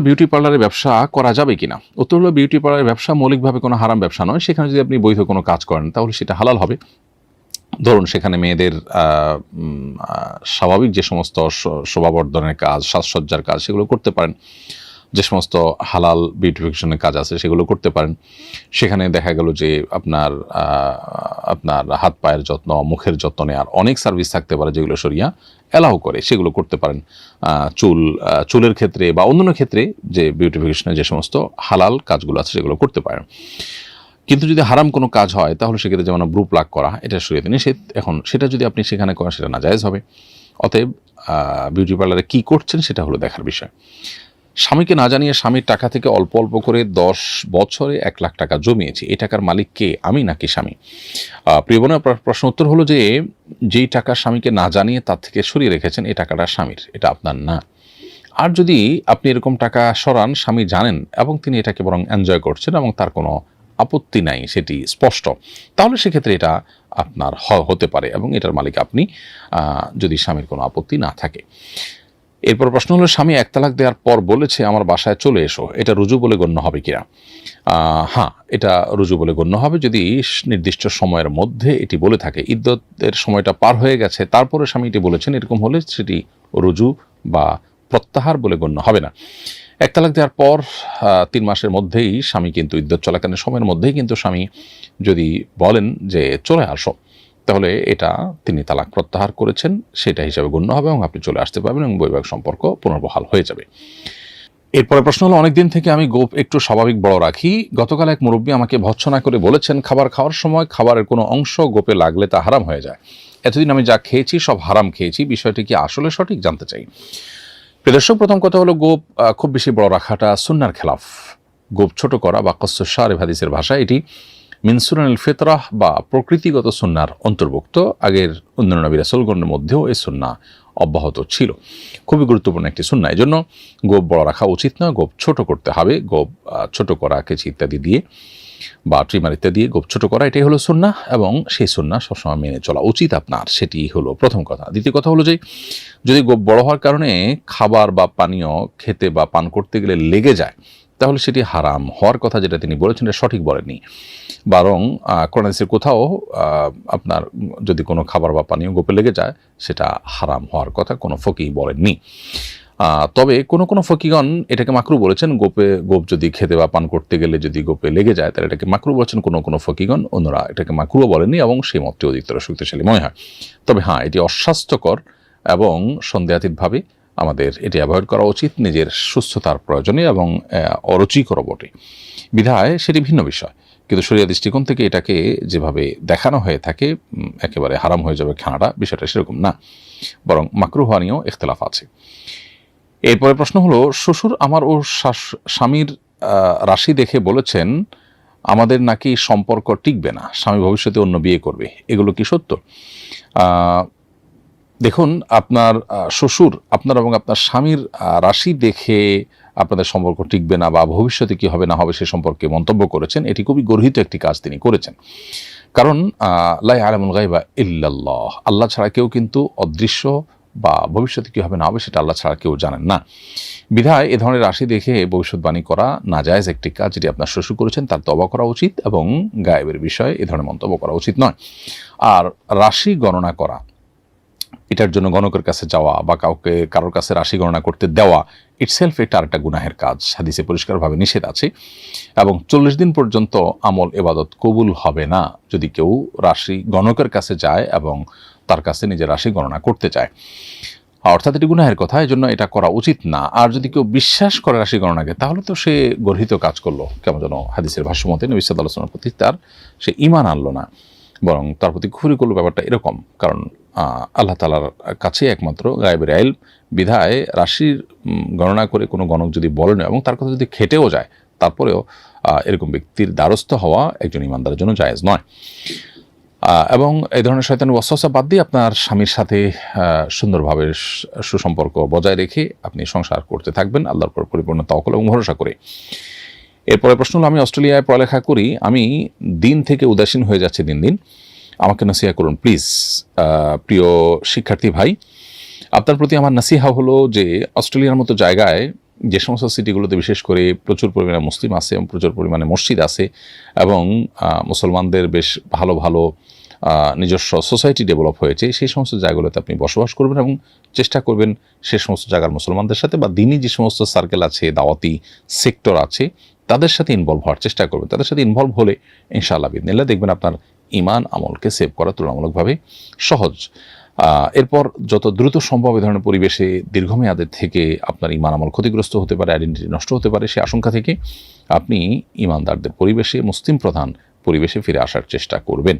Beauty পার্লারের ব্যবসা করা যাবে কিনা? উত্তর হলো বিউটি পার্লারের ব্যবসা মৌলিকভাবে কোনো হারাম ব্যবসা নয়। সেখানে যদি আপনি বৈধ কোনো কাজ করেন, তাহলে সেটা হালাল হবে। ধরুন, সেখানে মেয়েদের স্বাভাবিক যে সমস্ত শোভাবর্ধনের কাজ, সাজসজ্জার কাজ, সেগুলো করতে পারেন। যে সমস্ত হালাল বিউটিফিকেশনের কাজ আছে সেগুলো করতে পারেন। সেখানে দেখা গেল যে আপনার আপনার হাত পায়ের যত্ন, মুখের যত্ন নেওয়ার অনেক সার্ভিস থাকতে পারে যেগুলো সরিয়া অ্যালাউ করে, সেগুলো করতে পারেন। চুল চুলের ক্ষেত্রে বা অন্যান্য ক্ষেত্রে যে বিউটিফিকেশনের যে সমস্ত হালাল কাজগুলো আছে সেগুলো করতে পারেন। কিন্তু যদি হারাম কোনো কাজ হয়, তাহলে সেক্ষেত্রে যেমন ব্রু প্লাগ করা, এটা শরীয়তে নিষেধ এখন সেটা যদি আপনি সেখানে করেন, সেটা নাজায়েজ হবে। অতএব বিউটি পার্লারে কী করছেন সেটা হলো দেখার বিষয়। স্বামীকে না জানিয়ে স্বামীর টাকা থেকে অল্প অল্প করে দশ বছরে এক লাখ টাকা জমিয়েছি। এই টাকার মালিক কে? আমি নাকি স্বামী? আহ, প্রিয় বোনের প্রশ্ন উত্তর হলো যে যেই টাকা স্বামীকে না জানিয়ে তার থেকে সরিয়ে রেখেছেন এই টাকাটা স্বামীর এটা আপনার না। আর যদি আপনি এরকম টাকা সরান স্বামী জানেন এবং তিনি এটাকে বরং এনজয় করছেন এবং তার কোনো আপত্তি নাই সেটি স্পষ্ট তাহলে সেক্ষেত্রে এটা আপনার হতে পারে এবং এটার মালিক আপনি যদি স্বামীর কোনো আপত্তি না থাকে। এরপর প্রশ্ন হলো, স্বামী, এক তালাক দেওয়ার পর বলেছে আমার বাসায় চলে এসো, এটা রুজু বলে গণ্য হবে কিনা? হ্যাঁ এটা রুজু বলে গণ্য হবে যদি নির্দিষ্ট সময়ের মধ্যে এটি বলে থাকে। ইদ্যতের সময়টা পার হয়ে গেছে, তারপরে স্বামী এটি বলেছেন, এরকম হলে সেটি রুজু বা প্রত্যাহার বলে গণ্য হবে না। এক তালাক দেওয়ার পর তিন মাসের মধ্যেই স্বামী কিন্তু ইদ্যত চলাকালীন সময়ের মধ্যেই কিন্তু স্বামী যদি বলেন যে চলে আসো তাহলে এটা তিনি তালাক প্রত্যাহার করেছেন, সেটা হিসাবে গণ্য হবে এবং আপনি চলে আসতে পারবেন এবং বৈবাহিক সম্পর্ক পুনর্বহাল হয়ে যাবে। এরপরে প্রশ্ন হলো, অনেকদিন থেকে আমি গোপ একটু স্বাভাবিক বড় রাখি। গতকাল এক মুরব্বী আমাকে ভৎসনা করে বলেছেন, খাবার খাওয়ার সময় খাবারের কোনো অংশ গোপে লাগলে তা হারাম হয়ে যায়। এতদিন আমি যা খেয়েছি সব হারাম খেয়েছি, বিষয়টি কি আসলে সঠিক জানতে চাই। প্রিয় দর্শক, প্রথম কথা হলো গোপ খুব বেশি বড় রাখাটা সুন্নার খেলাফ। গোপ ছোট করা বা কස්සসার হাদিসের ভাষা এটি। মিনসুরানিল ফেতরাহ বা প্রকৃতিগত সুন্নার অন্তর্ভুক্ত, আগের অন্যান্য নবী মধ্যেও এই সুন্না অব্যাহত ছিল। খুবই গুরুত্বপূর্ণ একটি সুন্না। এই জন্য গোপ বড় রাখা উচিত নয় গোপ ছোট করতে হবে, গোপ ছোট করা, কেচি ইত্যাদি দিয়ে বা ট্রিমার ইত্যাদি দিয়ে গোপ ছোট করা, এটাই হলো সুন্না এবং সেই সুন্না সবসময় মেনে চলা উচিত আপনার, সেটি হলো প্রথম কথা। দ্বিতীয় কথা হলো যে, যদি গোপ বড় হওয়ার কারণে খাবার বা পানীয় খেতে বা পান করতে গেলে লেগে যায় তাহলে সেটি হারাম হওয়ার কথা যেটা তিনি বলেছেন, এটা সঠিক বলেননি। বরং কোরআনিসের কোথাও আপনার যদি কোনো খাবার বা পানীয় গোপে লেগে যায়, সেটা হারাম হওয়ার কথা কোনো ফকি বলেননি। তবে কোনো কোনো ফকিগণ এটাকে মাকরু বলেছেন, গোপে, গোপ যদি খেতে বা পান করতে গেলে যদি গোপে লেগে যায়, তাহলে এটাকে মাকরু বলেছেন, কোনো কোনো ফকিগণ অন্যরা এটাকে মাকরুও বলেননি এবং সেই মতটি অধিকতর শক্তিশালী মনে হয়। তবে হ্যাঁ এটি অস্বাস্থ্যকর এবং সন্দেহাতীতভাবে আমাদের এটি অ্যাভয়েড করা উচিত নিজের সুস্থতার প্রয়োজনে এবং অরুচিকর বটে। বিধায় সেটি ভিন্ন বিষয়, কিন্তু শরীয় দৃষ্টিকোণ থেকে এটাকে যেভাবে দেখানো হয়ে থাকে একেবারে হারাম হয়ে যাবে খানাটা, বিষয়টা সেরকম না, বরং মাকরু হওয়া নিয়েও ইখতলাফ আছে। এরপরে প্রশ্ন হলো, শ্বশুর আমার ও স্বামীর রাশি দেখে বলেছেন, আমাদের নাকি সম্পর্ক টিকবে না, স্বামী ভবিষ্যতে অন্য বিয়ে করবে। এগুলো কি সত্য? দেখুন, আপনার শ্বশুর আপনার এবং আপনার স্বামীর রাশি দেখে আপনাদের সম্পর্ক টিকবে না বা ভবিষ্যতে কি হবে না হবে সে সম্পর্কে মন্তব্য করেছেন। এটি খুবই গর্হিত একটি কাজ তিনি করেছেন। কারণ লাই আলামুল গাইবা ইল্লাল্লাহ। আল্লাহ ছাড়া কেউ কিন্তু অদৃশ্য বা ভবিষ্যতে কি হবে না হবে সেটা আল্লাহ ছাড়া কেউ জানেন না। বিধায় এ ধরনের রাশি দেখে ভবিষ্যৎবাণী করা নাজায়জ একটি কাজ যেটি আপনার শ্বশুর করেছেন, তার তবা করা উচিত এবং গায়েবের বিষয়ে এ ধরনের মন্তব্য করা উচিত নয়। আর রাশি গণনা করা এটার জন্য গণকের কাছে যাওয়া বা কাউকে, কারোর কাছে রাশি গণনা করতে দেওয়া ইটসেলফ এটা আরেকটা গুনাহের কাজ। হাদিসে পরিষ্কারভাবে নিষেধ আছে। এবং চল্লিশ দিন পর্যন্ত আমল, এবাদত কবুল হবে না যদি কেউ রাশি গণকের কাছে যায় এবং তার কাছে নিজের রাশি গণনা করতে চায়। অর্থাৎ এটি গুনাহের কথা এই জন্য এটা করা উচিত না। আর যদি কেউ বিশ্বাস করে রাশি গণনাকে তাহলে তো সে গর্হিত কাজ করল। কেমন যেন হাদিসের ভাষ্যমতে নবিসাদ আলোচনার প্রতি তার সে ইমান আনলো না। বরং তার প্রতি খুবই করল ব্যাপারটা এরকম। কারণ আল্লাহ তালার কাছে একমাত্র গায়েবের আইল। বিধায় রাশির গণনা করে কোনো গণক যদি বলেন এবং তার কথা যদি খেটেও যায়, তারপরেও এরকম ব্যক্তির দ্বারস্থ হওয়া একজন ইমানদারের জন্য জায়েজ নয়। এবং এই ধরনের শয়তান ওয়াসওয়াসা বাদ দিয়ে আপনার স্বামীর সাথে সুন্দরভাবে সুসম্পর্ক বজায় রেখে আপনি সংসার করতে থাকবেন, আল্লাহর উপর পরিপূর্ণ তওকল এবং ভরসা করে। এরপরে প্রশ্ন হলো, আমি অস্ট্রেলিয়ায় পড়ালেখা করি, আমি দিন থেকে উদাসীন হয়ে যাচ্ছে দিন দিন। আমাকে নাসিহা করুন প্লিজ প্রিয় শিক্ষার্থী ভাই। আপনার প্রতি আমার নাসিহা হলো যে অস্ট্রেলিয়ার মতো জায়গায় যে সমস্ত সিটিগুলোতে বিশেষ করে প্রচুর পরিমাণে মুসলিম আছে এবং প্রচুর পরিমাণে মসজিদ আছে এবং মুসলমানদের বেশ ভালো ভালো নিজস্ব সোসাইটি ডেভেলপ হয়েছে, সেই সমস্ত জায়গাগুলোতে আপনি বসবাস করবেন এবং চেষ্টা করবেন সে সমস্ত জায়গার মুসলমানদের সাথে বা দিনই যে সমস্ত সার্কেল আছে, দাওয়াতি সেক্টর আছে, তাদের সাথে ইনভলভ হওয়ার চেষ্টা করবেন। তাদের সাথে ইনভলভ হলে ইনশাআল্লাহ বিদিনিল্লাহ দেখবেন আপনার ইমান আমলকে সেভ করা তুলনামূলকভাবে সহজ। এরপর যত দ্রুত সম্ভব এ ধরনের পরিবেশে দীর্ঘমেয়াদের থেকে আপনার ইমান আমল ক্ষতিগ্রস্ত হতে পারে আইডেন্টিটি নষ্ট হতে পারে, সে আশঙ্কা থেকে আপনি ইমানদারদের পরিবেশে, মুসলিম প্রধান পরিবেশে ফিরে আসার চেষ্টা করবেন।